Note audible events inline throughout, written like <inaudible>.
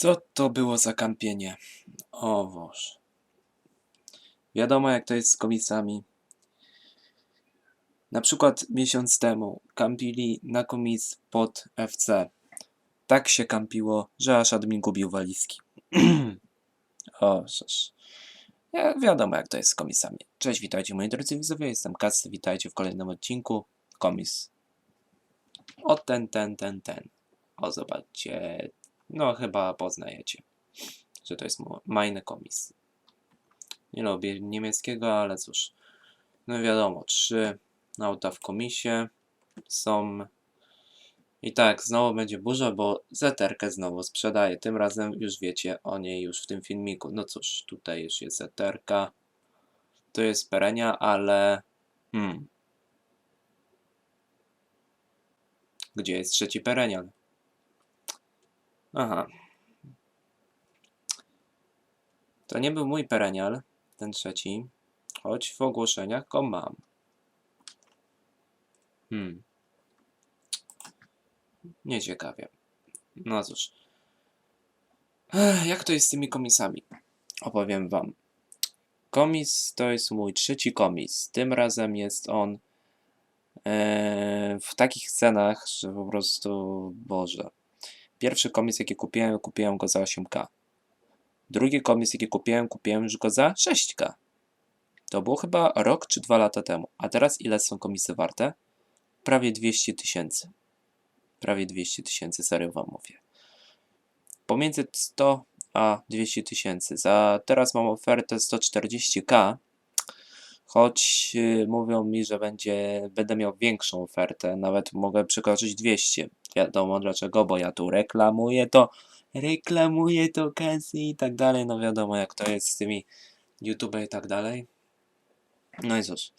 Co to było za kampienie? O Boże. Wiadomo jak to jest z komisami. Na przykład miesiąc temu kampili na komis pod FC. Tak się kampiło, że aż admin gubił walizki. <clears throat> o, żeż. Ja, wiadomo jak to jest z komisami. Cześć, witajcie moi drodzy widzowie, jestem Kac, witajcie w kolejnym odcinku. Komis. O ten, ten, ten, ten. O, zobaczcie. No, chyba poznajecie, że to jest majny komis. Nie lubię niemieckiego, ale cóż. No wiadomo, trzy auta w komisie są. I tak, znowu będzie burza, bo zeterkę znowu sprzedaję. Tym razem już wiecie o niej już w tym filmiku. No cóż, tutaj już jest zeterka. To jest perenia, ale... Hmm. Gdzie jest trzeci perenial? Aha. To nie był mój perenial, ten trzeci, choć w ogłoszeniach go mam. Hmm. Nieciekawie. No cóż. Ech, jak to jest z tymi komisami? Opowiem wam. Komis to jest mój trzeci komis. Tym razem jest on e, w takich cenach, że po prostu, Boże. Pierwszy komis, jaki kupiłem, kupiłem go za 8K. Drugi komis, jaki kupiłem, kupiłem już go za 6K. To było chyba rok czy dwa lata temu. A teraz ile są komisy warte? Prawie 200 tysięcy. Prawie 200 tysięcy, serio wam mówię. Pomiędzy 100 a 200 tysięcy. Za teraz mam ofertę 140k, choć yy, mówią mi, że będzie, będę miał większą ofertę, nawet mogę przekroczyć 200. Wiadomo dlaczego, bo ja tu reklamuję to, reklamuję to okazji i tak dalej. No wiadomo jak to jest z tymi YouTube i tak dalej. No i cóż.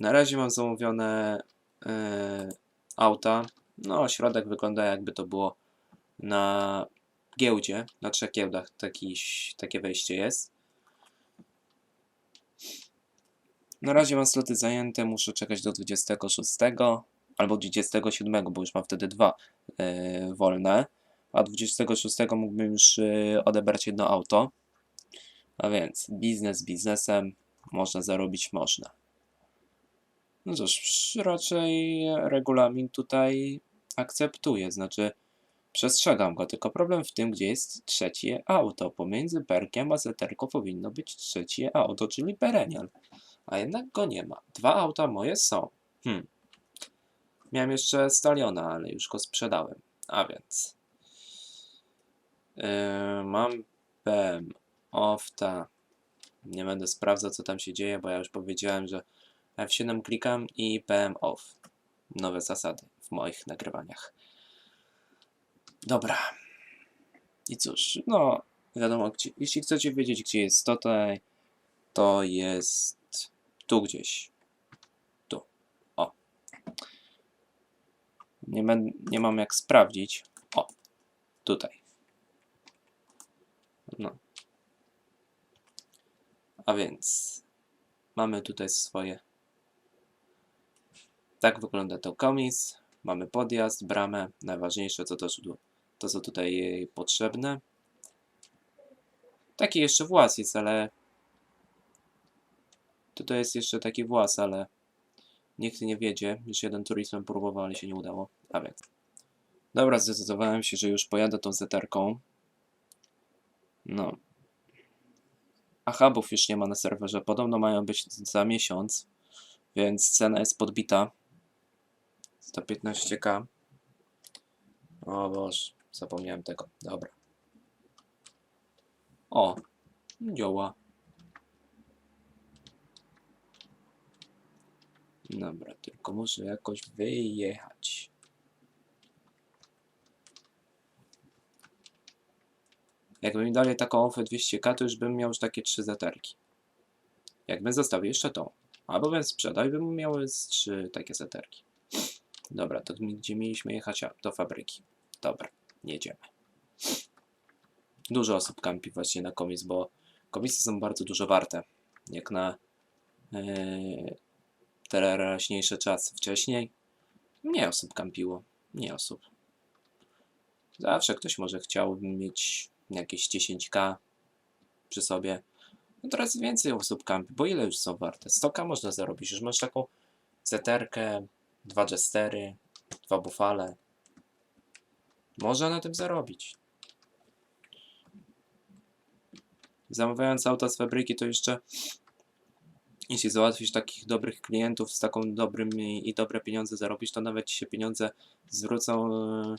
Na razie mam zamówione yy, auta. No, środek wygląda jakby to było na giełdzie, na trzech giełdach taki, takie wejście jest. Na razie mam sloty zajęte, muszę czekać do 26 albo 27, bo już mam wtedy dwa yy, wolne, a 26 mógłbym już yy, odebrać jedno auto. A więc biznes biznesem, można zarobić, można. No cóż, raczej regulamin tutaj akceptuję, znaczy przestrzegam go, tylko problem w tym, gdzie jest trzecie auto. Pomiędzy perkiem a zeterką powinno być trzecie auto, czyli perenial. A jednak go nie ma. Dwa auta moje są. Hmm. Miałem jeszcze Staliona, ale już go sprzedałem. A więc. Yy, mam PM, Ofta. Nie będę sprawdzał, co tam się dzieje, bo ja już powiedziałem, że F7 klikam i PM off. Nowe zasady w moich nagrywaniach. Dobra. I cóż, no wiadomo, gdzie, jeśli chcecie wiedzieć, gdzie jest tutaj, to jest tu gdzieś. Tu. O. Nie, ben, nie mam jak sprawdzić. O. Tutaj. No. A więc mamy tutaj swoje. Tak wygląda to komis. Mamy podjazd, bramę. Najważniejsze to, to, to co tutaj potrzebne. Taki jeszcze włas ale tutaj jest jeszcze taki włas, ale nikt nie wiedzie. Już jeden turystem próbował, ale się nie udało. A więc. Dobra, zdecydowałem się, że już pojadę tą zeterką. No. A hubów już nie ma na serwerze. Podobno mają być za miesiąc, więc cena jest podbita. 115k. O Boże, zapomniałem tego. Dobra. O, działa. Dobra, tylko muszę jakoś wyjechać. Jakby mi dali taką ofę 200k, to już bym miał już takie trzy zeterki. Jakbym zostawił jeszcze tą. Albo bym sprzedał i bym miał trzy takie zeterki. Dobra, to gdzie mieliśmy jechać? A, do fabryki. Dobra, jedziemy. Dużo osób kampi właśnie na komis, bo komisy są bardzo dużo warte. Jak na yy, teraźniejsze czasy. Wcześniej mniej osób kampiło. Mniej osób. Zawsze ktoś może chciałby mieć jakieś 10k przy sobie. No teraz więcej osób kampi, bo ile już są warte? 100k można zarobić, już masz taką zeterkę, dwa jestery, dwa bufale. Można na tym zarobić. Zamawiając auta z fabryki, to jeszcze jeśli załatwisz takich dobrych klientów z taką dobrymi i dobre pieniądze zarobisz, to nawet ci się pieniądze zwrócą, e,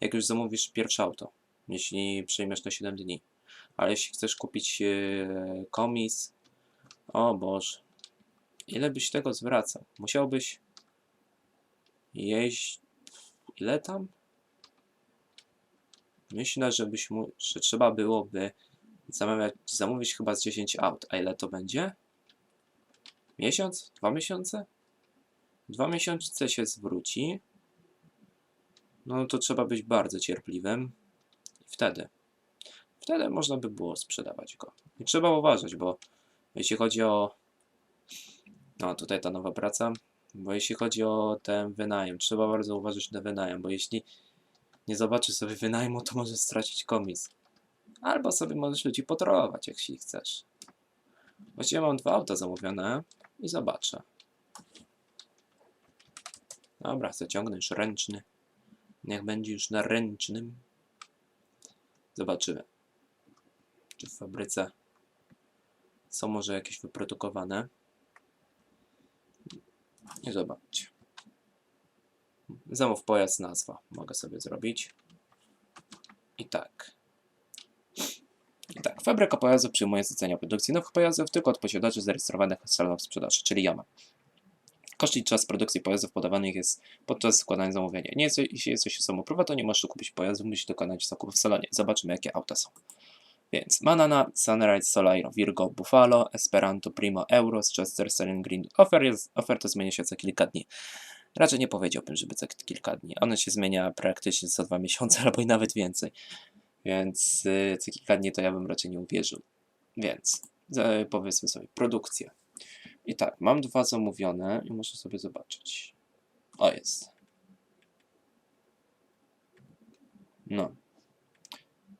jak już zamówisz pierwsze auto, jeśli przyjmiesz na 7 dni. Ale jeśli chcesz kupić e, komis, o Boże, ile byś tego zwracał? Musiałbyś jeść, ile tam? Myślę, że, byś mu, że trzeba byłoby zamawiać, zamówić chyba z 10 aut. A ile to będzie? Miesiąc? Dwa miesiące? Dwa miesiące się zwróci. No to trzeba być bardzo cierpliwym. Wtedy. Wtedy można by było sprzedawać go. I trzeba uważać, bo jeśli chodzi o. No tutaj ta nowa praca. Bo jeśli chodzi o ten wynajem, trzeba bardzo uważać na wynajem, bo jeśli nie zobaczy sobie wynajmu, to może stracić komis. Albo sobie możesz ludzi potrolować, jak się chcesz. Właściwie mam dwa auta zamówione i zobaczę. Dobra, zaciągnę już ręczny. Niech będzie już na ręcznym. Zobaczymy, czy w fabryce są może jakieś wyprodukowane. I zobaczcie. Zamów pojazd, nazwa. Mogę sobie zrobić. I tak. Tak, fabryka pojazdów przyjmuje zlecenia produkcji nowych pojazdów tylko od posiadaczy zarejestrowanych w salonach sprzedaży, czyli ja mam. Koszt i czas produkcji pojazdów podawanych jest podczas składania zamówienia. Nie jest, jeśli jesteś osobą prywatną, nie możesz kupić pojazdu, musisz dokonać zakupu w salonie. Zobaczymy, jakie auta są. Więc Manana, Sunrise, Solairo, Virgo, Buffalo, Esperanto, Primo, Euros, Chester, Sterling Green. Ofer jest, oferta zmienia się co kilka dni. Raczej nie powiedziałbym, żeby za kilka dni. Ona się zmienia praktycznie co dwa miesiące, <laughs> albo i nawet więcej. Więc y, co kilka dni to ja bym raczej nie uwierzył. Więc powiedzmy sobie, produkcja. I tak, mam dwa zamówione i muszę sobie zobaczyć. O, jest. No.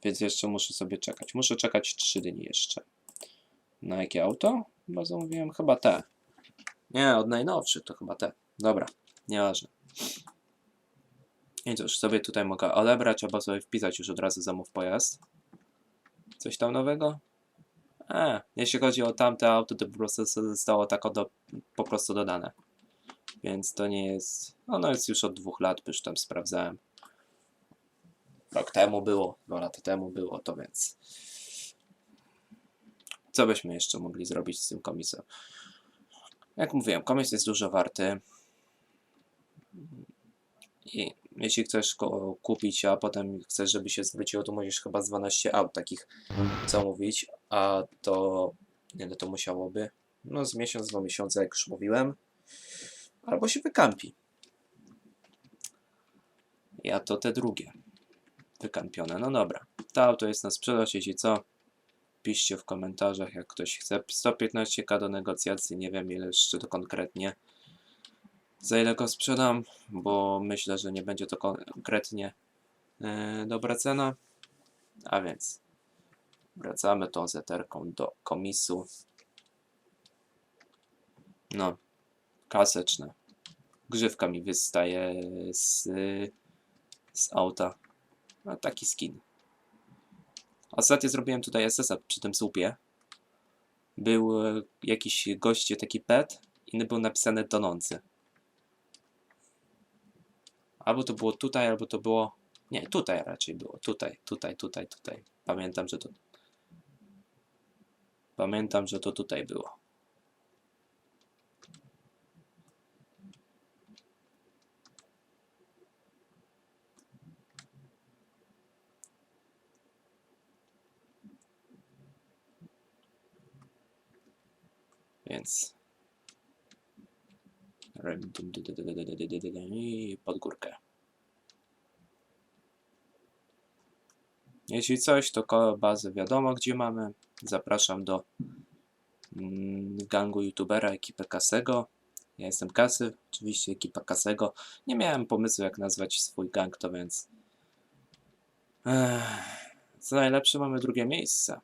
Więc jeszcze muszę sobie czekać. Muszę czekać 3 dni jeszcze. Na jakie auto? Chyba zamówiłem chyba te. Nie, od najnowszych to chyba te. Dobra, nieważne. I cóż, sobie tutaj mogę odebrać, albo sobie wpisać już od razu zamów pojazd. Coś tam nowego? E, jeśli chodzi o tamte auto, to po prostu zostało tak do, po prostu dodane. Więc to nie jest... Ono jest już od dwóch lat, już tam sprawdzałem. Rok temu było, dwa lata temu było, to więc... Co byśmy jeszcze mogli zrobić z tym komisem? Jak mówiłem, komis jest dużo warty. I jeśli chcesz go kupić, a potem chcesz, żeby się zwróciło, to musisz chyba z 12 aut takich zamówić, a to ile to musiałoby? No z miesiąc, dwa miesiące, jak już mówiłem. Albo się wykampi. Ja to te drugie. Wykampione. No dobra. To auto jest na sprzedaż, jeśli co, piszcie w komentarzach, jak ktoś chce. 115k do negocjacji, nie wiem ile jeszcze to konkretnie za ile go sprzedam, bo myślę, że nie będzie to konkretnie yy, dobra cena. A więc wracamy tą zeterką do komisu. No, kaseczne. Grzywka mi wystaje z, z auta. A taki skin. Ostatnio zrobiłem tutaj SS-a przy tym słupie. Był e, jakiś goście, taki pet, inny był napisany tonący. Albo to było tutaj, albo to było... Nie, tutaj raczej było. Tutaj, tutaj, tutaj, tutaj. Pamiętam, że to... Pamiętam, że to tutaj było. Więc pod górkę. Jeśli coś, to koło bazy wiadomo, gdzie mamy. Zapraszam do mm, gangu youtubera ekipy Kasego. Ja jestem Kasy, oczywiście ekipa Kasego. Nie miałem pomysłu jak nazwać swój gang, to więc co najlepsze, mamy drugie miejsce.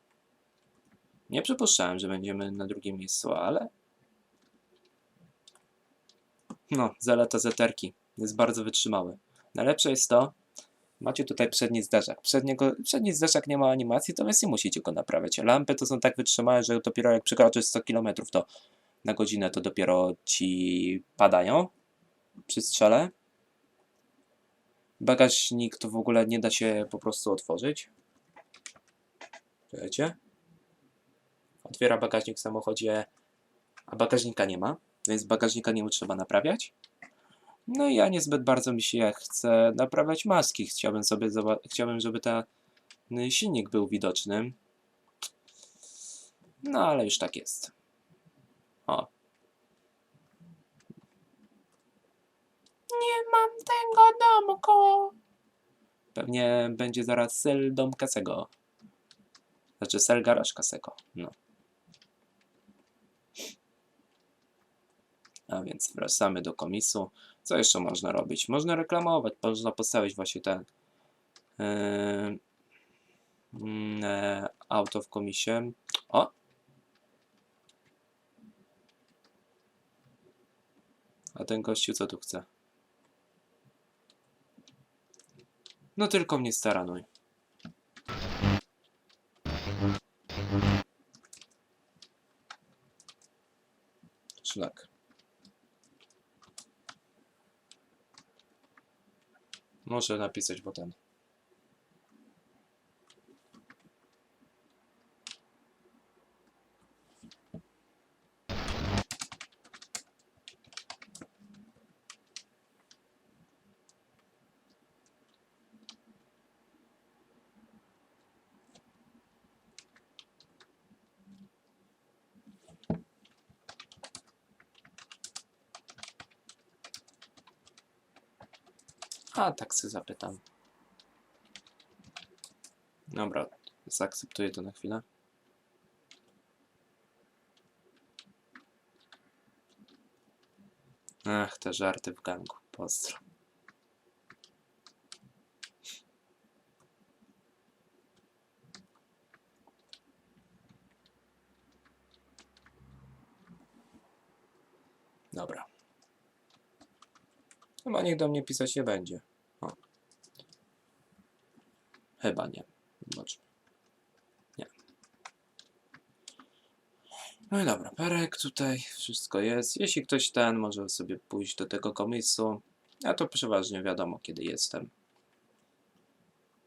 Nie przypuszczałem, że będziemy na drugim miejscu, ale. No, zaleta zeterki. Jest bardzo wytrzymały. Najlepsze jest to, macie tutaj przedni zderzak. Przedniego, przedni zderzak nie ma animacji, to więc nie musicie go naprawiać. Lampy to są tak wytrzymałe, że dopiero jak przekroczysz 100 km to na godzinę, to dopiero ci padają przy strzale. Bagażnik to w ogóle nie da się po prostu otworzyć. Wiecie? Otwiera bagażnik w samochodzie, a bagażnika nie ma, więc bagażnika nie trzeba naprawiać. No i ja niezbyt bardzo mi się chce naprawiać maski. Chciałbym sobie chciałbym, żeby ten silnik był widoczny. No ale już tak jest. O. Nie mam tego domku. Pewnie będzie zaraz sel dom Kasego. Znaczy sel garaż Kasego. No. A więc wracamy do komisu. Co jeszcze można robić? Można reklamować, można postawić właśnie ten yy, e, auto w komisie. O! A ten gościu co tu chce? No tylko mnie staranuj. Szlak. Muszę napisać potem. A, tak se zapytam. Dobra, zaakceptuję to na chwilę. Ach, te żarty w gangu. Pozdro. Dobra. Chyba niech do mnie pisać nie będzie. O. Chyba nie. Zobaczmy. Nie. No i dobra, perek tutaj, wszystko jest. Jeśli ktoś ten, może sobie pójść do tego komisu. Ja to przeważnie wiadomo, kiedy jestem.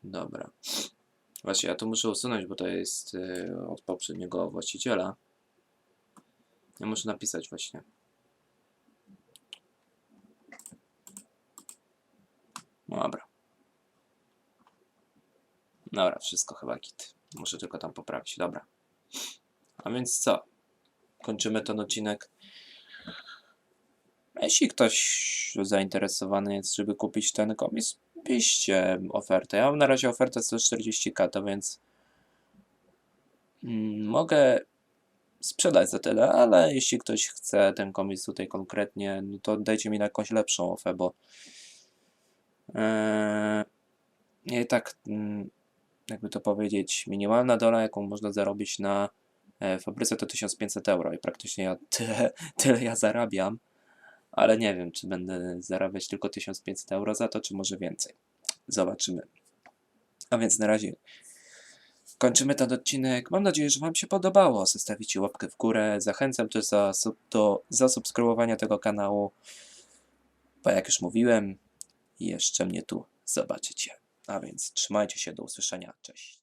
Dobra. Właśnie, ja to muszę usunąć, bo to jest y, od poprzedniego właściciela. Ja muszę napisać właśnie. Dobra. Dobra, wszystko chyba git. Muszę tylko tam poprawić. Dobra. A więc co? Kończymy ten odcinek. Jeśli ktoś zainteresowany jest, żeby kupić ten komis, piszcie ofertę. Ja mam na razie ofertę 140k, to więc mm, mogę sprzedać za tyle, ale jeśli ktoś chce ten komis tutaj konkretnie, no to dajcie mi na jakąś lepszą ofertę, bo I tak, mm, jakby to powiedzieć, minimalna dola, jaką można zarobić na e, fabryce, to 1500 euro i praktycznie ja tyle, <laughs> tyle ja zarabiam, ale nie wiem, czy będę zarabiać tylko 1500 euro za to, czy może więcej. Zobaczymy. A więc na razie kończymy ten odcinek. Mam nadzieję, że Wam się podobało. Zostawicie łapkę w górę. Zachęcam też za, do zasubskrybowania tego kanału, bo jak już mówiłem, jeszcze mnie tu zobaczycie. A więc trzymajcie się, do usłyszenia, cześć.